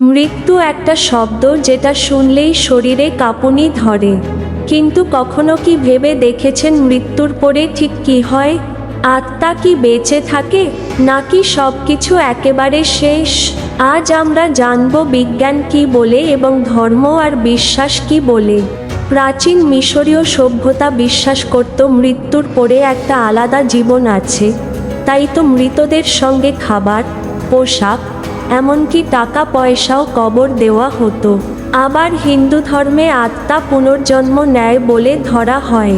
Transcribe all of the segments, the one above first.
মৃত্যু একটা শব্দ যেটা শুনলেই শরীরে কাঁপুনি ধরে। কিন্তু কখনো কি ভেবে দেখেছেন মৃত্যুর পরে ঠিক কি হয়? আত্মা কি বেঁচে থাকে? নাকি সব কিছু একেবারে শেষ? আজ আমরা জানব বিজ্ঞান কি বলে এবং ধর্ম আর বিশ্বাস কি বলে। প্রাচীন মিশরীয় সভ্যতা বিশ্বাস করত মৃত্যুর পরে একটা আলাদা জীবন আছে। তাই তো মৃতদের সঙ্গে খাবার, পোশাক, এমনকি টাকা পয়সাও কবর দেওয়া হতো। আবার হিন্দু ধর্মে আত্মা পুনর্জন্ম নেয় বলে ধরা হয়।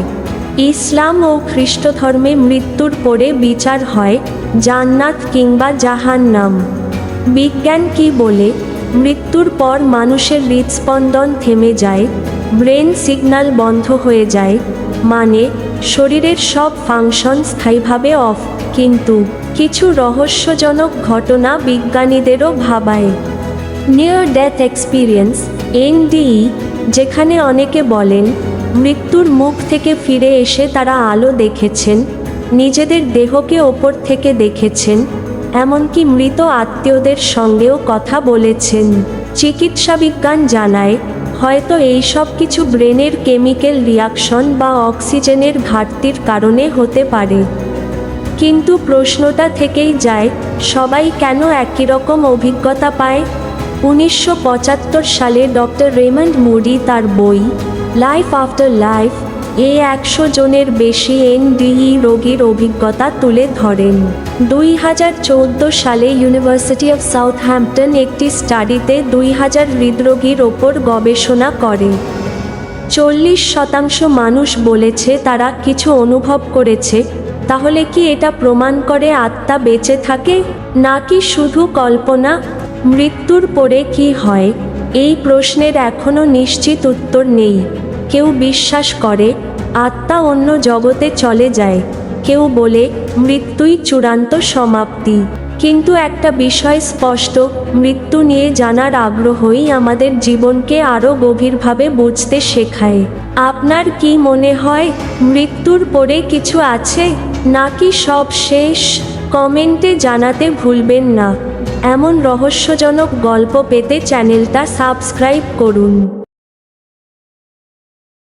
ইসলাম ও খ্রিস্ট ধর্মে মৃত্যুর পরে বিচার হয়, জান্নাত কিংবা জাহান্নাম। বিজ্ঞান কি বলে? মৃত্যুর পর মানুষের হৃদস্পন্দন থেমে যায়, ব্রেন সিগন্যাল বন্ধ হয়ে যায় মানে শরীরের সব ফাংশন স্থায়ীভাবে অফ কিন্তু কিছু রহস্যজনক ঘটনা বিজ্ঞানীদেরও ভাবায়। নিয়ার ডেথ এক্সপিরিয়েন্স এনডিই যেখানে অনেকে বলেন, মৃত্যুর মুখ থেকে ফিরে এসে তারা আলো দেখেছেন, নিজেদের দেহকে ওপর থেকে দেখেছেন, এমনকি মৃত আত্মীয়দের সঙ্গেও কথা বলেছেন। চিকিৎসা বিজ্ঞান জানায় হয়তো এই সব কিছু ব্রেনের কেমিক্যাল রিয়াকশন বা অক্সিজেনের ঘাটতির কারণে হতে পারে। কিন্তু প্রশ্নটা থেকেই যায়, সবাই কেন একই রকম অভিজ্ঞতা পায়? উনিশশো পঁচাত্তর সালে ডক্টর রেমন্ড মুডি তার বই, লাইফ আফটার লাইফ এ একশো জনের বেশি এনডিই রোগীর অভিজ্ঞতা তুলে ধরেন। দুই হাজার চৌদ্দ সালে ইউনিভার্সিটি অফ সাউথহ্যাম্পটন একটি স্টাডিতে দুই হাজার হৃদরোগীর ওপর গবেষণা করে। চল্লিশ শতাংশ মানুষ বলেছে তারা কিছু অনুভব করেছে। তাহলে কি এটা প্রমাণ করে আত্মা বেঁচে থাকে? নাকি শুধু কল্পনা? মৃত্যুর পরে কি হয়? এই প্রশ্নের এখনও নিশ্চিত উত্তর নেই। কেউ বিশ্বাস করে, আত্মা অন্য জগতে চলে যায়। কেউ বলে, মৃত্যুই চূড়ান্ত সমাপ্তি। কিন্তু একটা বিষয় স্পষ্ট, মৃত্যু নিয়ে জানার আগ্রহই আমাদের জীবনকে আরও গভীরভাবে বুঝতে শেখায়। আপনার কি মনে হয়, মৃত্যুর পরে কিছু আছে? নাকি সব শেষ? কমেন্টে জানাতে ভুলবেন না। এমন রহস্যজনক গল্প পেতে চ্যানেলটা সাবস্ক্রাইব করুন।